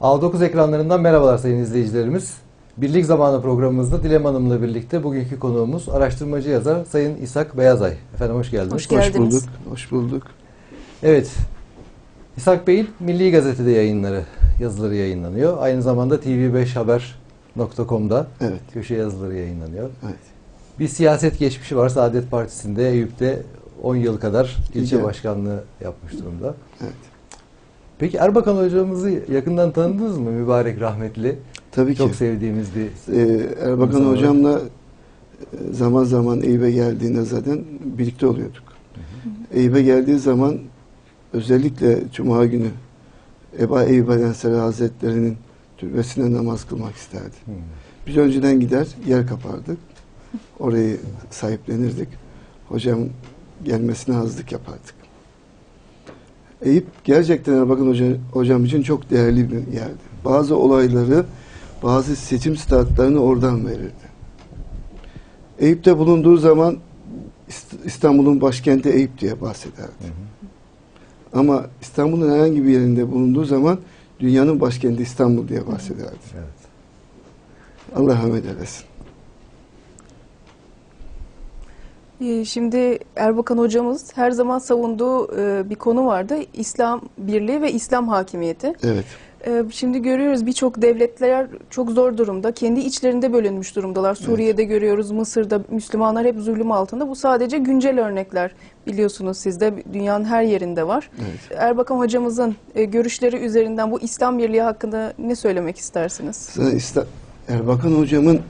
A9 ekranlarından merhabalar sayın izleyicilerimiz. Birlik Zamanı programımızda Dilem Hanım'la birlikte bugünkü konuğumuz araştırmacı yazar Sayın İshak Beyazay. Efendim hoş geldiniz. Hoş Hoş geldiniz. bulduk. Hoş bulduk. Evet. İshak Bey'in Milli Gazete'de yayınları, yazıları yayınlanıyor. Aynı zamanda tv5haber.com'da Evet. köşe yazıları yayınlanıyor. Evet. Bir siyaset geçmişi var. Saadet Partisi'nde Eyüp'te 10 yıl kadar ilçe başkanlığı yapmış durumda. Evet. Peki Erbakan hocamızı yakından tanıdınız mı? Mübarek rahmetli. Tabii Çok ki. sevdiğimiz bir Ee, Erbakan Zaman hocamla e, zaman zaman Eyüp'e geldiğinde zaten birlikte oluyorduk. Eyüp'e geldiği zaman özellikle Cuma günü Eba Eyüp Aleyhisselam Hazretleri'nin türbesine namaz kılmak isterdi. Hmm. Biz önceden gider yer kapardık. Orayı sahiplenirdik. Hocam gelmesine hazırlık yapardık. Eyüp gerçekten Erbakan Hoca, hocam için çok değerli bir yerdi. Bazı olayları, bazı seçim statlarını oradan verirdi. Eyüp'te bulunduğu zaman İst- İstanbul'un başkenti Eyüp diye bahsederdi. Hı hı. Ama İstanbul'un herhangi bir yerinde bulunduğu zaman dünyanın başkenti İstanbul diye bahsederdi. Evet. Allah rahmet eylesin. Ee, Şimdi Erbakan hocamız her zaman savunduğu e, bir konu vardı. İslam birliği ve İslam hakimiyeti. Evet. Ee, Şimdi görüyoruz birçok devletler çok zor durumda. Kendi içlerinde bölünmüş durumdalar. Suriye'de görüyoruz, Mısır'da Müslümanlar hep zulüm altında. Bu sadece güncel örnekler biliyorsunuz siz de dünyanın her yerinde var. Evet. Erbakan hocamızın e, görüşleri üzerinden bu İslam birliği hakkında ne söylemek istersiniz? Sana Erbakan hocamın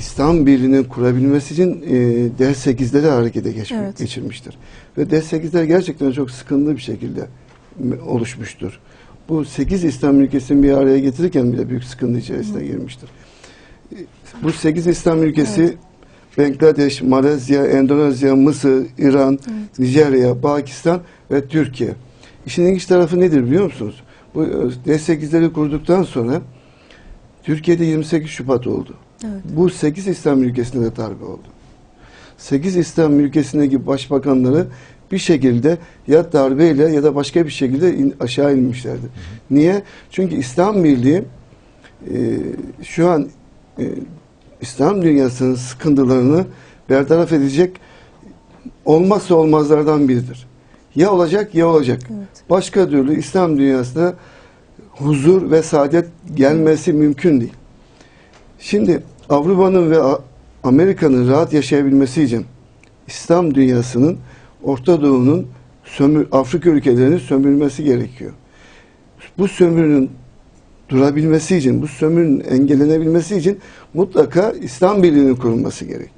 İslam Birliği'ni kurabilmesi için e, ders 8'leri harekete geçmiş, Evet. geçirmiştir. Ve ders 8'ler gerçekten çok sıkıntılı bir şekilde oluşmuştur. Bu 8 İslam ülkesini bir araya getirirken bile büyük sıkıntı içerisine girmiştir. E, Bu 8 İslam ülkesi Evet. Bangladeş, Malezya, Endonezya, Mısır, İran, Nijerya, Pakistan ve Türkiye. İşin ilginç tarafı nedir biliyor musunuz? Bu e, D8'leri kurduktan sonra Türkiye'de 28 Şubat oldu. Evet. Bu 8 İslam ülkesinde de darbe oldu. 8 İslam ülkesindeki başbakanları bir şekilde ya darbeyle ya da başka bir şekilde in- aşağı inmişlerdi. Niye? Çünkü İslam Birliği e, şu an e, İslam dünyasının sıkıntılarını bertaraf edecek olmazsa olmazlardan biridir. Ya olacak ya olacak. Evet. Başka türlü İslam dünyasına huzur ve saadet gelmesi mümkün değil. Şimdi Avrupa'nın ve Amerika'nın rahat yaşayabilmesi için İslam dünyasının Orta Doğu'nun sömür, Afrika ülkelerinin sömürülmesi gerekiyor. Bu sömürünün durabilmesi için, bu sömürünün engellenebilmesi için mutlaka İslam Birliği'nin kurulması gerekiyor.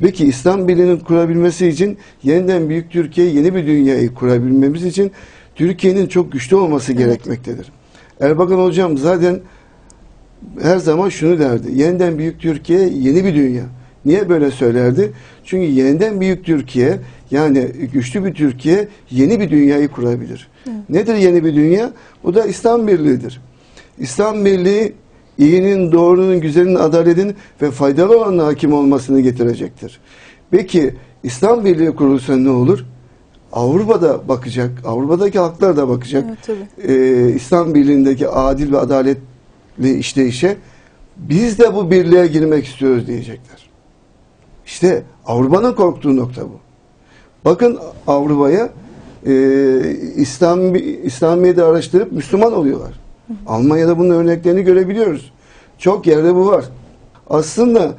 Peki İslam Birliği'nin kurabilmesi için yeniden Büyük Türkiye yeni bir dünyayı kurabilmemiz için Türkiye'nin çok güçlü olması gerekmektedir. Erbakan hocam zaten her zaman şunu derdi. Yeniden Büyük Türkiye yeni bir dünya. Niye böyle söylerdi? Çünkü yeniden Büyük Türkiye yani güçlü bir Türkiye yeni bir dünyayı kurabilir. Evet. Nedir yeni bir dünya? Bu da İslam Birliği'dir. İslam Birliği iyinin, doğrunun, güzelin, adaletin ve faydalı olanın hakim olmasını getirecektir. Peki İslam Birliği kurulsa ne olur? Avrupa'da bakacak, Avrupa'daki halklar da bakacak. Evet tabii. Ee, İslam Birliği'ndeki adil ve işleyişe biz de bu birliğe girmek istiyoruz diyecekler. İşte Avrupa'nın korktuğu nokta bu. Bakın Avrupa'ya e, İslam İslamiyet'i araştırıp Müslüman oluyorlar. Almanya'da bunun örneklerini görebiliyoruz. Çok yerde bu var. Aslında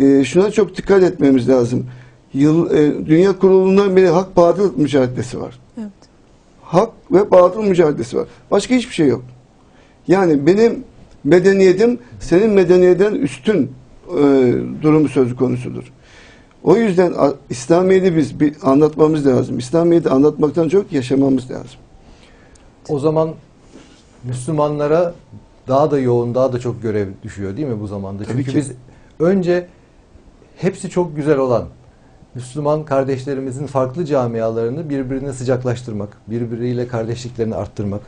e, şuna çok dikkat etmemiz lazım. Yıl, e, Dünya Kurulu'ndan beri hak batıl mücadelesi var Evet. hak ve batıl mücadelesi var. Başka hiçbir şey yok. Yani benim medeniyetim senin medeniyetten üstün e, durumu söz konusudur. O yüzden İslamiyet'i biz bir anlatmamız lazım. İslamiyet'i anlatmaktan çok yaşamamız lazım. O zaman Müslümanlara daha da yoğun, daha da çok görev düşüyor değil mi bu zamanda? Tabii Çünkü ki. biz önce hepsi çok güzel olan Müslüman kardeşlerimizin farklı camialarını birbirine sıcaklaştırmak, birbiriyle kardeşliklerini arttırmak,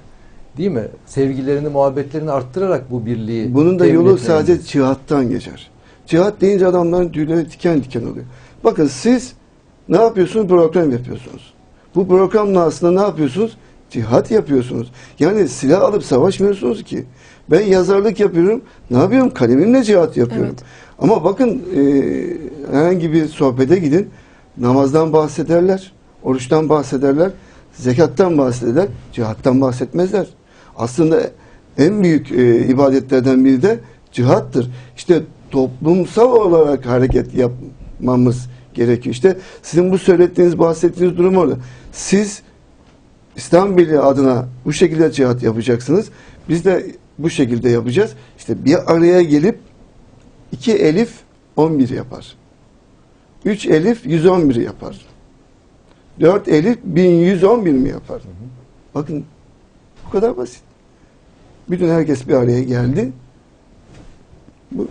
değil mi? Sevgilerini, muhabbetlerini arttırarak bu birliği Bunun da yolu sadece cihattan geçer. Cihat deyince adamların tüyleri diken diken oluyor. Bakın siz ne yapıyorsunuz? Program yapıyorsunuz. Bu programla aslında ne yapıyorsunuz? Cihat yapıyorsunuz. Yani silah alıp savaşmıyorsunuz ki. Ben yazarlık yapıyorum. Ne yapıyorum? Kalemimle cihat yapıyorum. Evet. Ama bakın e, herhangi bir sohbete gidin. Namazdan bahsederler. Oruçtan bahsederler. Zekattan bahsederler. Cihattan bahsetmezler. Aslında en büyük e, ibadetlerden biri de cihattır. İşte toplumsal olarak hareket yapmamız gerekiyor. İşte sizin bu söylediğiniz, bahsettiğiniz durum orada. Siz İslam Birliği adına bu şekilde cihat yapacaksınız. Biz de bu şekilde yapacağız. İşte bir araya gelip iki elif 11 yapar. Üç elif 111 yapar. Dört elif 1111 mi yapar? Bakın bu kadar basit. Bütün herkes bir araya geldi. Bu,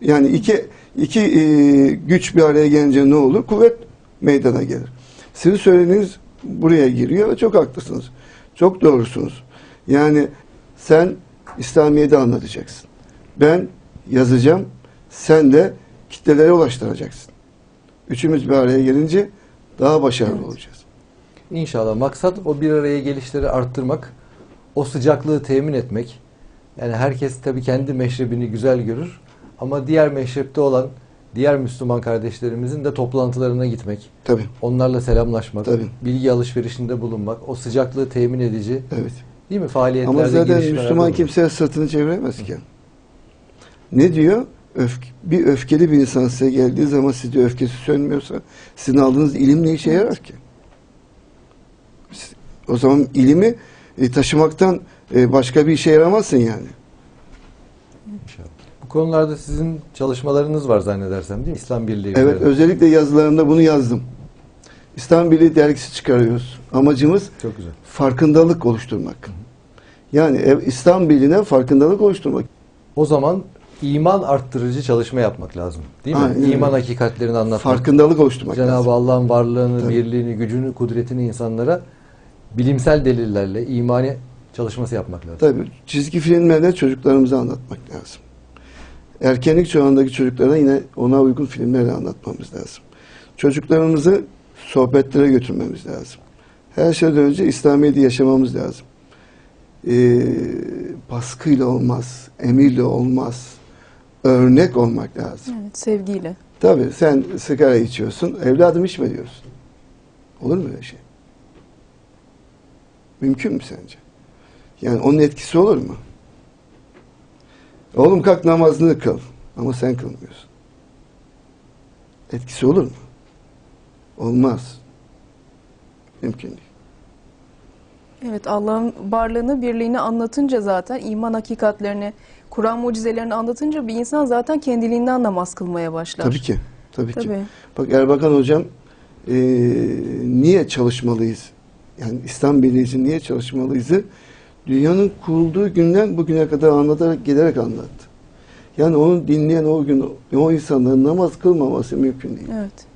yani iki iki e, güç bir araya gelince ne olur? Kuvvet meydana gelir. Sizin söylediğiniz buraya giriyor ve çok haklısınız. Çok doğrusunuz. Yani sen İslamiyet'i anlatacaksın. Ben yazacağım. Sen de kitlelere ulaştıracaksın. Üçümüz bir araya gelince daha başarılı Evet. olacağız. İnşallah maksat o bir araya gelişleri arttırmak, o sıcaklığı temin etmek. Yani herkes tabii kendi meşrebini güzel görür ama diğer meşrepte olan diğer Müslüman kardeşlerimizin de toplantılarına gitmek, Tabii. onlarla selamlaşmak, Tabii. bilgi alışverişinde bulunmak, o sıcaklığı temin edici Evet. değil mi faaliyetlerde Ama zaten Müslüman kimseye sırtını çeviremez ki. Ne diyor? Öfke, bir öfkeli bir insan size geldiği zaman sizde öfkesi sönmüyorsa sizin aldığınız ilim ne işe yarar ki? O zaman ilimi e, taşımaktan e, başka bir işe yaramazsın yani. İnşallah. Bu konularda sizin çalışmalarınız var zannedersem değil mi? İslam Birliği. Evet, üzerine. özellikle yazılarımda bunu yazdım. İslam Birliği dergisi çıkarıyoruz. Amacımız Çok güzel. farkındalık oluşturmak. Yani ev- İslam Birliği'ne farkındalık oluşturmak. O zaman iman arttırıcı çalışma yapmak lazım. Değil mi? Aynen. İman hakikatlerini anlatmak. Farkındalık oluşturmak Cenab-ı. Allah'ın varlığını, Tabii. birliğini, gücünü, kudretini insanlara bilimsel delillerle imani çalışması yapmak lazım. Tabii çizgi filmlerle çocuklarımıza anlatmak lazım. Erkenlik çağındaki çocuklara yine ona uygun filmlerle anlatmamız lazım. Çocuklarımızı sohbetlere götürmemiz lazım. Her şeyden önce İslamiyet'i yaşamamız lazım. Ee, baskıyla olmaz, emirle olmaz. Örnek olmak lazım. Evet, sevgiyle. Tabii sen sigara içiyorsun, evladım içme diyorsun. Olur mu öyle şey? Mümkün mü sence? Yani onun etkisi olur mu? Oğlum kalk namazını kıl. Ama sen kılmıyorsun. Etkisi olur mu? Olmaz. Mümkün değil. Evet Allah'ın varlığını, birliğini anlatınca zaten iman hakikatlerini, Kur'an mucizelerini anlatınca bir insan zaten kendiliğinden namaz kılmaya başlar. Tabii ki. Tabii, ki. Tabii. Bak Erbakan hocam eee, niye çalışmalıyız? Yani İslam Birliği için niye çalışmalıyızı dünyanın kurulduğu günden bugüne kadar anlatarak gelerek anlattı. Yani onu dinleyen o gün o insanların namaz kılmaması mümkün değil. Evet.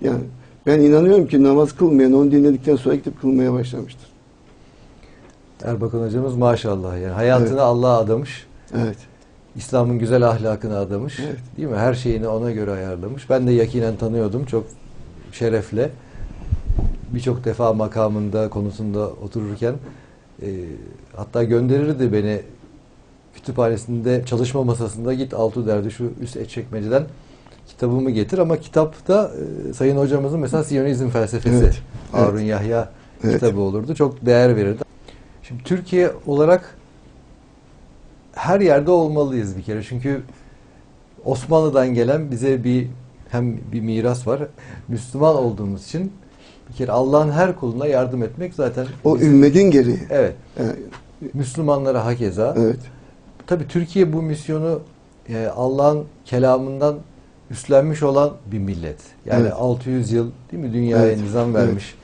Yani ben inanıyorum ki namaz kılmayan onu dinledikten sonra gidip kılmaya başlamıştır. Erbakan hocamız maşallah yani hayatını Evet. Allah'a adamış. Evet. İslam'ın güzel ahlakını adamış. Evet. Değil mi? Her şeyini ona göre ayarlamış. Ben de yakinen tanıyordum çok şerefle. Birçok defa makamında, konusunda otururken e, hatta gönderirdi beni kütüphanesinde çalışma masasında git Altu derdi şu üst çekmeceden kitabımı getir ama kitapta e, Sayın hocamızın mesela Siyonizm felsefesi Evet, Harun evet. Yahya Evet. kitabı olurdu. Çok değer verirdi. Şimdi Türkiye olarak her yerde olmalıyız bir kere. Çünkü Osmanlı'dan gelen bize bir hem bir miras var. Müslüman olduğumuz için bir kere Allah'ın her kuluna yardım etmek zaten O bizim- ümmetin gereği. Evet. Evet. Müslümanlara hakeza. evet. Tabii Türkiye bu misyonu e, Allah'ın kelamından üstlenmiş olan bir millet. Yani Evet. 600 yıl değil mi dünyaya Evet, nizam evet. vermiş.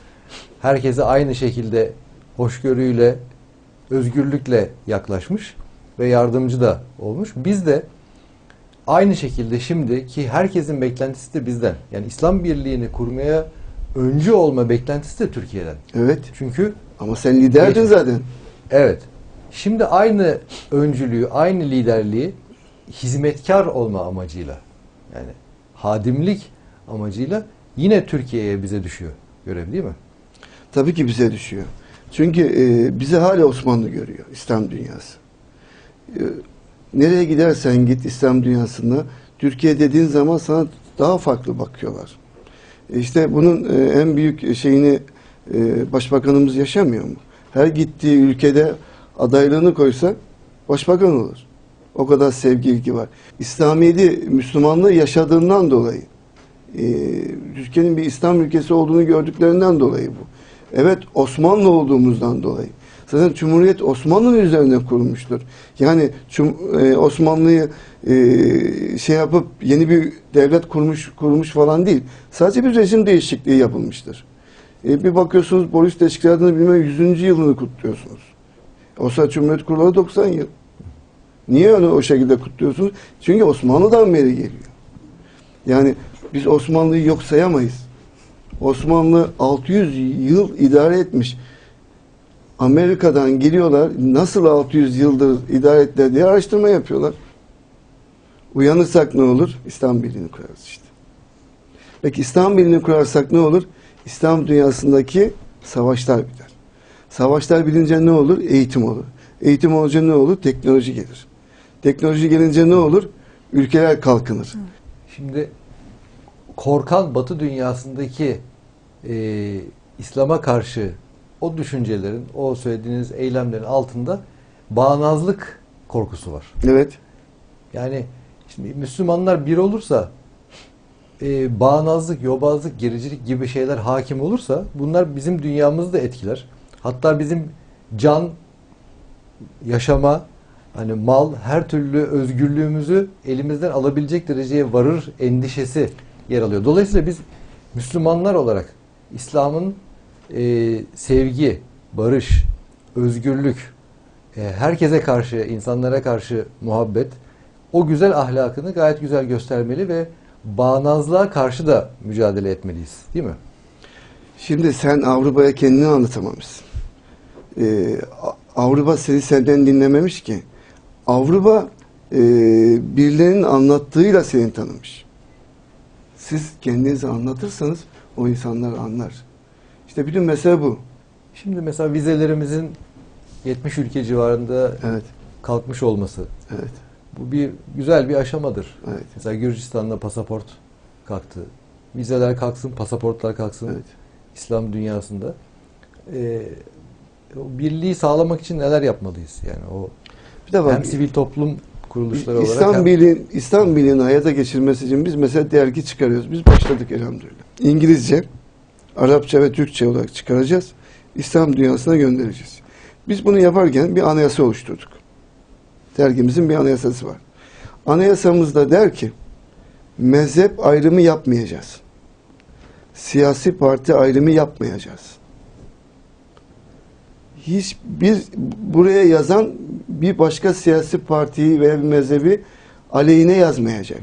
Herkese aynı şekilde hoşgörüyle, özgürlükle yaklaşmış ve yardımcı da olmuş. Biz de aynı şekilde şimdi ki herkesin beklentisi de bizden. Yani İslam birliğini kurmaya öncü olma beklentisi de Türkiye'den. Evet. Çünkü Ama sen liderdin Geçmiş. zaten. Evet. Şimdi aynı öncülüğü, aynı liderliği hizmetkar olma amacıyla yani hadimlik amacıyla yine Türkiye'ye bize düşüyor görev değil mi? Tabii ki bize düşüyor. Çünkü e, bizi hala Osmanlı görüyor İslam dünyası. E, nereye gidersen git İslam dünyasında Türkiye dediğin zaman sana daha farklı bakıyorlar. E, İşte bunun e, en büyük şeyini e, başbakanımız yaşamıyor mu? Her gittiği ülkede adaylığını koysa başbakan olur. O kadar sevgi ilgi var. İslamiyet'i, Müslümanlığı yaşadığından dolayı e, Türkiye'nin bir İslam ülkesi olduğunu gördüklerinden dolayı bu. Evet Osmanlı olduğumuzdan dolayı. Zaten Cumhuriyet Osmanlı'nın üzerine kurulmuştur. Yani e, Osmanlı'yı e, şey yapıp yeni bir devlet kurmuş kurmuş falan değil. Sadece bir rejim değişikliği yapılmıştır. E, bir bakıyorsunuz Boris Teşkilatı'nı bilmem 100. yılını kutluyorsunuz. Oysa Cumhuriyet kurulalı 90 yıl. Niye onu o şekilde kutluyorsunuz? Çünkü Osmanlı'dan beri geliyor. Yani biz Osmanlı'yı yok sayamayız. Osmanlı 600 yıl idare etmiş. Amerika'dan geliyorlar nasıl 600 yıldır idare ettiler diye araştırma yapıyorlar. Uyanırsak ne olur? İslam Birliği'ni kurarız işte. Peki İslam Birliği'ni kurarsak ne olur? İslam dünyasındaki savaşlar biter. Savaşlar bilince ne olur? Eğitim olur. Eğitim olunca ne olur? Teknoloji gelir. Teknoloji gelince ne olur? Ülkeler kalkınır. Şimdi korkan Batı dünyasındaki e, İslam'a karşı o düşüncelerin, o söylediğiniz eylemlerin altında bağnazlık korkusu var. Evet. Yani şimdi Müslümanlar bir olursa e, bağnazlık, yobazlık, gericilik gibi şeyler hakim olursa bunlar bizim dünyamızı da etkiler. Hatta bizim can, yaşama, hani mal, her türlü özgürlüğümüzü elimizden alabilecek dereceye varır endişesi yer alıyor. Dolayısıyla biz Müslümanlar olarak İslam'ın e, sevgi, barış, özgürlük, e, herkese karşı, insanlara karşı muhabbet, o güzel ahlakını gayet güzel göstermeli ve bağnazlığa karşı da mücadele etmeliyiz. Değil mi? Şimdi sen Avrupa'ya kendini anlatamamışsın. Ee, Avrupa seni senden dinlememiş ki. Avrupa e, birilerinin anlattığıyla seni tanımış. Siz kendinizi anlatırsanız o insanlar anlar. İşte bütün mesele bu. Şimdi mesela vizelerimizin 70 ülke civarında Evet, kalkmış olması. evet, Bu bir güzel bir aşamadır. evet, Mesela Gürcistan'da pasaport kalktı. Vizeler kalksın, pasaportlar kalksın. evet. İslam dünyasında. Ee, o birliği sağlamak için neler yapmalıyız? Yani o Bir de bak, hem sivil toplum kuruluşları olarak İslam hem- Birliği, İslam Birliği'ni hayata geçirmesi için biz mesela dergi çıkarıyoruz. Biz başladık elhamdülillah. İngilizce, Arapça ve Türkçe olarak çıkaracağız. İslam dünyasına göndereceğiz. Biz bunu yaparken bir anayasa oluşturduk. Dergimizin bir anayasası var. Anayasamızda der ki mezhep ayrımı yapmayacağız. Siyasi parti ayrımı yapmayacağız. Hiç bir buraya yazan bir başka siyasi partiyi veya bir mezhebi aleyhine yazmayacak.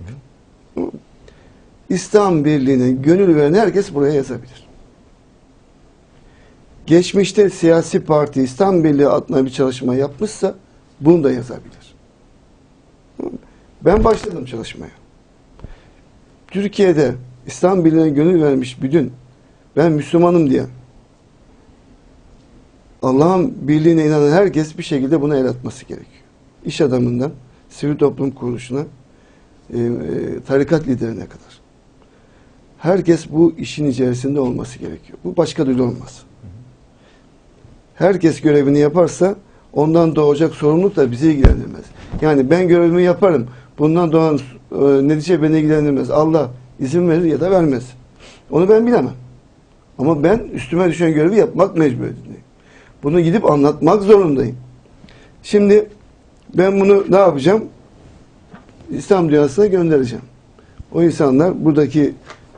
İslam Birliği'ne gönül veren herkes buraya yazabilir. Geçmişte siyasi parti İslam Birliği adına bir çalışma yapmışsa bunu da yazabilir. Ben başladım çalışmaya. Türkiye'de İslam Birliği'ne gönül vermiş bütün ben Müslümanım diye Allah'ın birliğine inanan herkes bir şekilde buna el atması gerekiyor. İş adamından sivil toplum kuruluşuna e, e, tarikat liderine kadar. Herkes bu işin içerisinde olması gerekiyor. Bu başka türlü olmaz. Herkes görevini yaparsa ondan doğacak sorumluluk da bizi ilgilendirmez. Yani ben görevimi yaparım. Bundan doğan e, netice beni ilgilendirmez. Allah izin verir ya da vermez. Onu ben bilemem. Ama ben üstüme düşen görevi yapmak mecburiyetindeyim. Bunu gidip anlatmak zorundayım. Şimdi ben bunu ne yapacağım? İslam dünyasına göndereceğim. O insanlar buradaki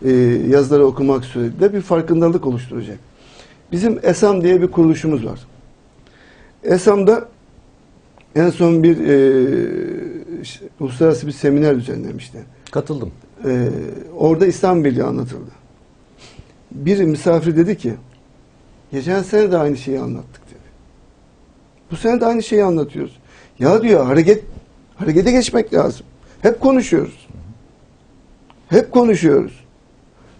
e, yazıları okumak suretiyle bir farkındalık oluşturacak. Bizim ESAM diye bir kuruluşumuz var. ESAM'da en son bir e, işte, uluslararası bir seminer düzenlemişti. katıldım. Ee, orada İslam Birliği anlatıldı. Bir misafir dedi ki, geçen sene de aynı şeyi anlattık dedi. Bu sene de aynı şeyi anlatıyoruz. Ya diyor hareket harekete geçmek lazım. Hep konuşuyoruz. Hep konuşuyoruz.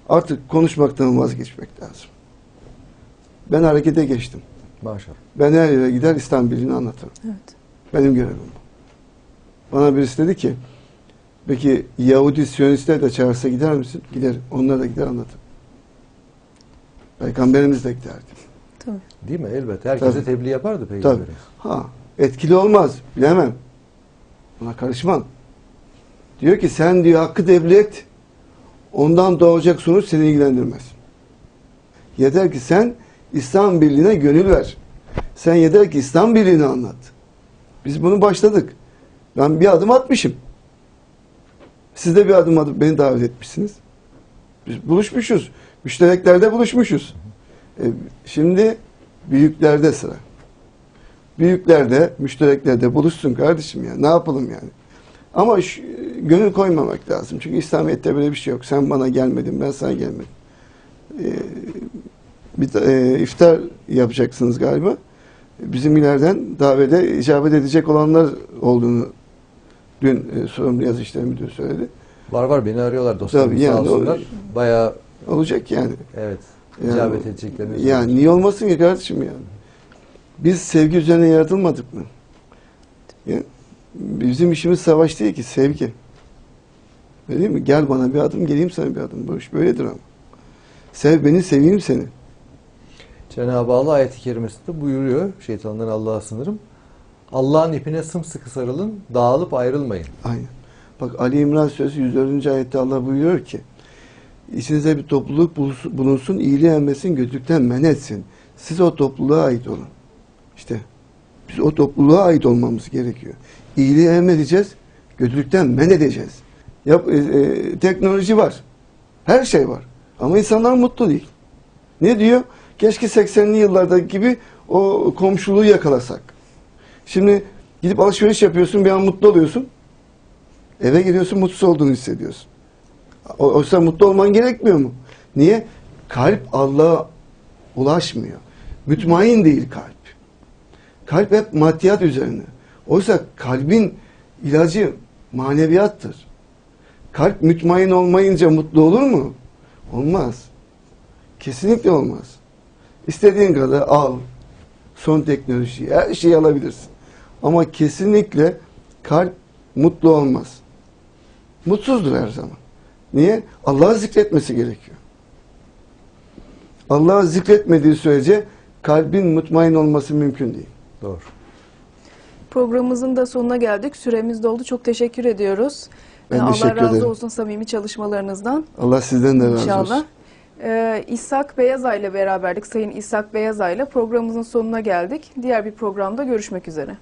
Artık konuşmaktan vazgeçmek lazım. Ben harekete geçtim. Maşallah. Ben her yere gider birliğini anlatırım. Evet. Benim görevim bu. Bana birisi dedi ki peki Yahudi Siyonistler de çağırsa gider misin? Gider. Onlar da gider anlatır. Peygamberimiz de giderdi. Tabii. Değil mi? Elbette. Herkese Tabii. tebliğ yapardı peygamberimiz. Ha, etkili olmaz. Bilemem. Buna karışmam. Diyor ki sen diyor hakkı tebliğ et. Ondan doğacak sonuç seni ilgilendirmez. Yeter ki sen İslam birliğine gönül ver. Sen yeter ki İslam birliğini anlat. Biz bunu başladık. Ben bir adım atmışım. Siz de bir adım atıp beni davet etmişsiniz. Biz buluşmuşuz. Müştereklerde buluşmuşuz. E, şimdi büyüklerde sıra. Büyüklerde, müştereklerde buluşsun kardeşim ya. Ne yapalım yani? Ama şu, gönül koymamak lazım. Çünkü İslamiyet'te böyle bir şey yok. Sen bana gelmedin, ben sana gelmedim. Ee, bir e, iftar yapacaksınız galiba. Bizim ileriden davete icabet edecek olanlar olduğunu dün e, sorumlu yazı işleri müdürü söyledi. Var var beni arıyorlar dostlarım Tabii, sağ yani o- olsunlar. Bayağı Olacak yani. evet Yani- icabet edeceklerini Yani söylüyorlar. niye olmasın ki kardeşim yani? Biz sevgi üzerine yaratılmadık mı? Yani bizim işimiz savaş değil ki sevgi. Öyle değil mi? Gel bana bir adım, geleyim sana bir adım. Bu iş böyledir ama. Sev beni, seveyim seni. Cenab-ı Allah ayet-i kerimesinde buyuruyor. Şeytandan Allah'a sınırım. Allah'ın ipine sımsıkı sarılın, dağılıp ayrılmayın. Aynen. Bak Ali İmran Suresi 104. ayette Allah buyuruyor ki İçinizde bir topluluk bulunsun- iyiliği emmesin, kötülükten men etsin. Siz o topluluğa ait olun. İşte biz o topluluğa ait olmamız gerekiyor. İyiliği emredeceğiz, kötülükten men edeceğiz. Yap, e, e, teknoloji var. Her şey var. Ama insanlar mutlu değil. Ne diyor? Keşke 80'li yıllardaki gibi o komşuluğu yakalasak. Şimdi gidip alışveriş yapıyorsun, bir an mutlu oluyorsun. Eve geliyorsun, mutsuz olduğunu hissediyorsun. Oysa mutlu olman gerekmiyor mu? Niye? Kalp Allah'a ulaşmıyor. Mütmain değil kalp. Kalp hep maddiyat üzerine. Oysa kalbin ilacı maneviyattır. Kalp mütmain olmayınca mutlu olur mu? Olmaz. Kesinlikle olmaz. İstediğin kadar al. Son teknolojiyi, her şeyi alabilirsin. Ama kesinlikle kalp mutlu olmaz. Mutsuzdur her zaman. Niye? Allah'ı zikretmesi gerekiyor. Allah'ı zikretmediği sürece kalbin mutmain olması mümkün değil. Doğru. Programımızın da sonuna geldik. Süremiz doldu. Çok teşekkür ediyoruz. Ben Ee, Allah teşekkür razı ederim. olsun samimi çalışmalarınızdan. Allah sizden de razı İnşallah. olsun. Ee, İshak Beyazay ile beraberdik. Sayın İshak Beyazay ile programımızın sonuna geldik. Diğer bir programda görüşmek üzere.